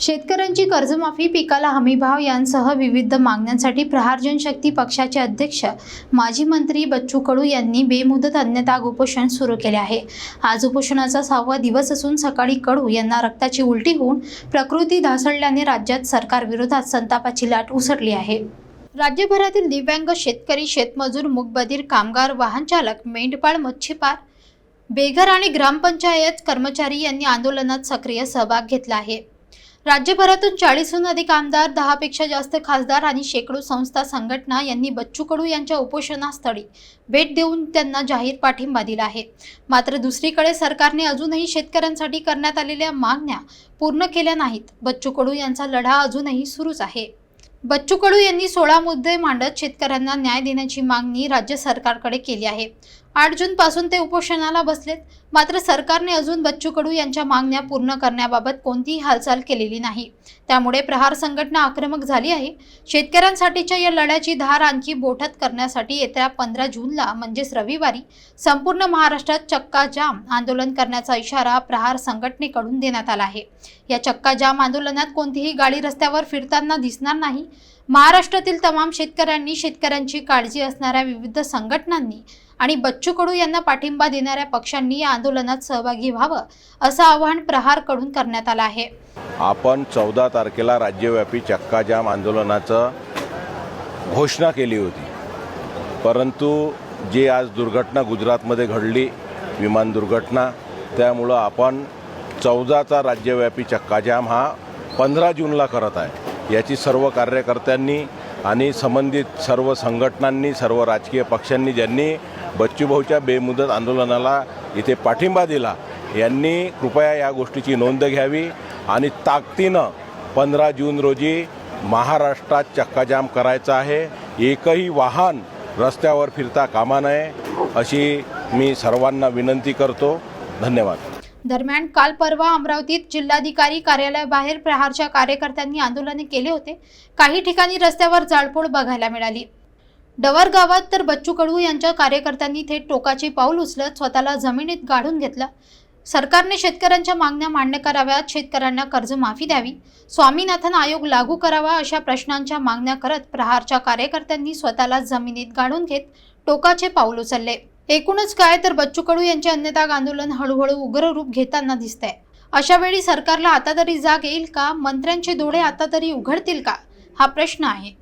शेतकऱ्यांची कर्जमाफी पिकाला हमीभाव यांसह विविध मागण्यांसाठी प्रहार जनशक्ती पक्षाचे अध्यक्ष माजी मंत्री बच्चू कडू यांनी बेमुदत अन्यताग उपोषण सुरू केले आहे. आज उपोषणाचा सहावा दिवस असून सकाळी कडू यांना रक्ताची उलटी होऊन प्रकृती ढासळल्याने राज्यात सरकारविरोधात संतापाची लाट उसरली आहे. राज्यभरातील दिव्यांग शेतकरी शेतमजूर मूकबधीर कामगार वाहनचालक मेंढपाळ मच्छीपार बेघर आणि ग्रामपंचायत कर्मचारी यांनी आंदोलनात सक्रिय सहभाग घेतला आहे. राज्यभरातून चाळीसहून अधिक आमदार दहापेक्षा जास्त खासदार आणि शेकडो संस्था संघटना यांनी बच्चू कडू यांच्या उपोषणास्थळी भेट देऊन त्यांना जाहीर पाठिंबा दिला आहे. मात्र दुसरीकडे सरकारने अजूनही शेतकऱ्यांसाठी करण्यात आलेल्या मागण्या पूर्ण केल्या नाहीत. बच्चू कडू यांचा लढा अजूनही सुरूच आहे. बच्चू कडू यांनी सोळा मुद्दे मांडत शेतकऱ्यांना न्याय देण्याची मागणी राज्य सरकारकडे केली आहे. आठ जूनपासून ते उपोषणाला बसलेत. मात्र सरकारने अजून बच्चू कडू यांच्या मागण्या पूर्ण करण्याबाबत कोणतीही हालचाल केलेली नाही. त्यामुळे प्रहार संघटना आक्रमक झाली आहे. शेतकऱ्यांसाठीच्या या लढ्याची धार आणखी बोठत करण्यासाठी येत्या पंधरा जूनला म्हणजेच रविवारी संपूर्ण महाराष्ट्रात चक्का जाम आंदोलन करण्याचा इशारा प्रहार संघटनेकडून देण्यात आला आहे. या चक्का जाम आंदोलनात कोणतीही गाडी रस्त्यावर फिरताना दिसणार नाही. महाराष्ट्रातील तमाम शेतकऱ्यांनी शेतकऱ्यांची काळजी असणाऱ्या विविध संघटनांनी आणि बच्चू कडू यांना पाठिंबा देणाऱ्या पक्षांनी या आंदोलनात सहभागी व्हावं असं आवाहन प्रहारकडून करण्यात आलं आहे. आपण चौदा तारखेला राज्यव्यापी चक्काजाम आंदोलनाचं घोषणा केली होती. परंतु जी आज दुर्घटना गुजरातमध्ये घडली विमान दुर्घटना त्यामुळं आपण चौदाचा राज्यव्यापी चक्काजाम हा पंधरा जूनला करत आहे. याची सर्व कार्यकर्त्यांनी आणि संबंधित सर्व संघटनांनी सर्व राजकीय पक्षांनी ज्यांनी बच्चूभाऊच्या बेमुदत आंदोलनाला इथे पाठिंबा दिला यांनी कृपया या गोष्टीची नोंद घ्यावी आणि ताकदीनं पंधरा जून रोजी महाराष्ट्रात चक्काजाम करायचा आहे. एकही वाहन रस्त्यावर फिरता कामा नये अशी मी सर्वांना विनंती करतो. धन्यवाद. दरम्यान काल परवा अमरावतीत जिल्हाधिकारी कार्यालयाबाहेर प्रहारच्या कार्यकर्त्यांनी आंदोलने केले होते. काही ठिकाणी रस्त्यावर जाळपोळ बघायला मिळाली. डवर गावात तर बच्चू कडू यांच्या कार्यकर्त्यांनी थेट टोकाचे पाऊल उचलत स्वतःला जमिनीत गाढून घेतलं. सरकारने शेतकऱ्यांच्या मागण्या मान्य कराव्यात शेतकऱ्यांना कर्जमाफी द्यावी स्वामीनाथन आयोग लागू करावा अशा प्रश्नांच्या मागण्या करत प्रहारच्या कार्यकर्त्यांनी स्वतःला जमिनीत गाडून घेत टोकाचे पाऊल उचलले. एकूणच काय तर बच्चू कडू यांचे अन्नदाग आंदोलन हळूहळू उग्र रूप घेताना दिसतंय. अशा वेळी सरकारला आता तरी जाग येईल का? मंत्र्यांचे डोळे आता तरी उघडतील का? हा प्रश्न आहे.